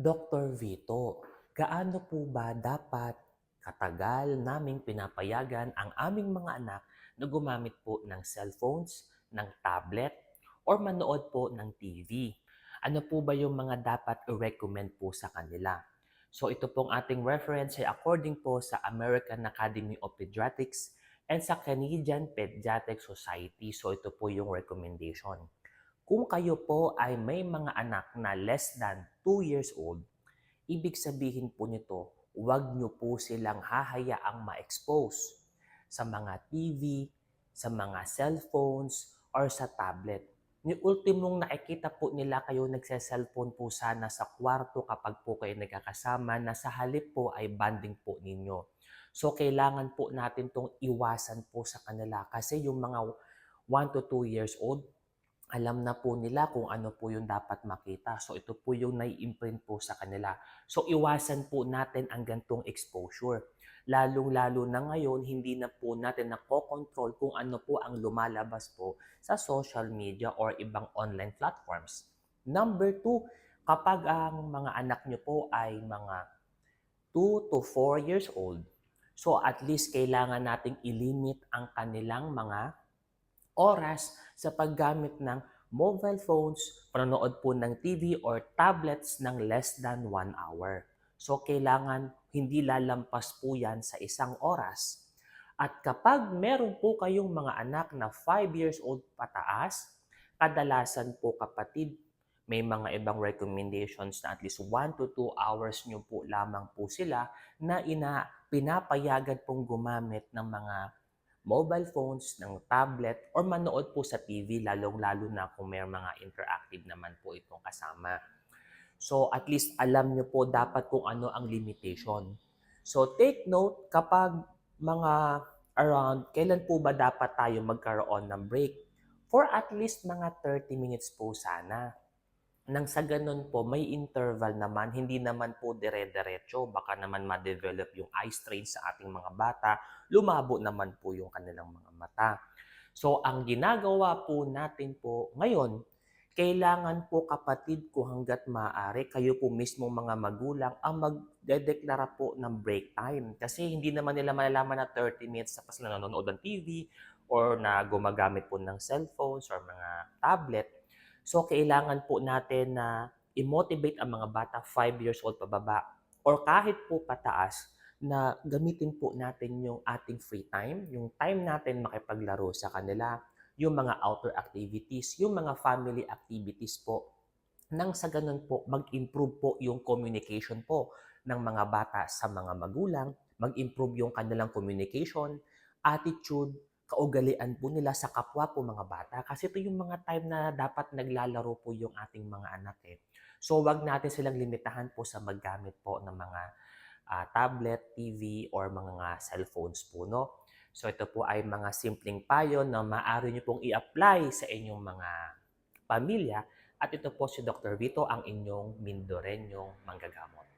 Dr. Vito, gaano po ba dapat katagal naming pinapayagan ang aming mga anak na gumamit po ng cellphones, ng tablet, or manood po ng TV? Ano po ba yung mga dapat i-recommend po sa kanila? So ito pong ating reference ay according po sa American Academy of Pediatrics and sa Canadian Pediatric Society. So ito po yung recommendation. Kung kayo po ay may mga anak na less than 2 years old, ibig sabihin po nito, huwag nyo po silang hahayaang ma-expose sa mga TV, sa mga cellphones, or sa tablet. Ni ultimong nakikita po nila kayo nagse-cellphone po sana sa kwarto kapag po kayo nagkakasama na sa halip po ay banding po ninyo. So kailangan po natin tong iwasan po sa kanila kasi yung mga 1 to 2 years old, alam na po nila kung ano po yung dapat makita. So ito po yung nai-imprint po sa kanila. So iwasan po natin ang gantong exposure. Lalong-lalo na ngayon, hindi na po natin nakokontrol kung ano po ang lumalabas po sa social media or ibang online platforms. Number two, kapag ang mga anak nyo po ay mga 2 to 4 years old, so at least kailangan nating ilimit ang kanilang mga oras sa paggamit ng mobile phones, panonood po ng TV or tablets ng less than 1 hour. So, kailangan hindi lalampas po yan sa isang oras. At kapag meron po kayong mga anak na 5 years old pataas, kadalasan po kapatid, may mga ibang recommendations na at least 1 to 2 hours nyo po lamang po sila na ina, pinapayagan pong gumamit ng mga mobile phones, ng tablet, or manood po sa TV, lalong-lalo na kung may mga interactive naman po itong kasama. So, at least alam nyo po dapat kung ano ang limitation. So, take note kapag mga around, kailan po ba dapat tayo magkaroon ng break? For at least mga 30 minutes po sana. Nang sa ganun po, may interval naman, hindi naman po dire-diretso. Baka naman ma-develop yung eye strain sa ating mga bata. Lumabo naman po yung kanilang mga mata. So, ang ginagawa po natin po ngayon, kailangan po kapatid ko hanggat maaari, kayo po mismo mga magulang ang magdedeklara po ng break time. Kasi hindi naman nila malalaman na 30 minutes tapos na nanonood ng TV or na gumagamit po ng cellphones or mga tablet. So, kailangan po natin na i-motivate ang mga bata 5 years old pababa or kahit po pataas na gamitin po natin yung ating free time, yung time natin makipaglaro sa kanila, yung mga outdoor activities, yung mga family activities po. Nang sa ganun po, mag-improve po yung communication po ng mga bata sa mga magulang, mag-improve yung kanilang communication, attitude, kaugalian po nila sa kapwa po mga bata. Kasi ito yung mga time na dapat naglalaro po yung ating mga anak eh. So wag natin silang limitahan po sa maggamit po ng mga ah, tablet, TV, or mga cellphones po, no? So ito po ay mga simpleng payo na maaari nyo pong i-apply sa inyong mga pamilya. At ito po si Dr. Vito, ang inyong Mindorenyong manggagamot.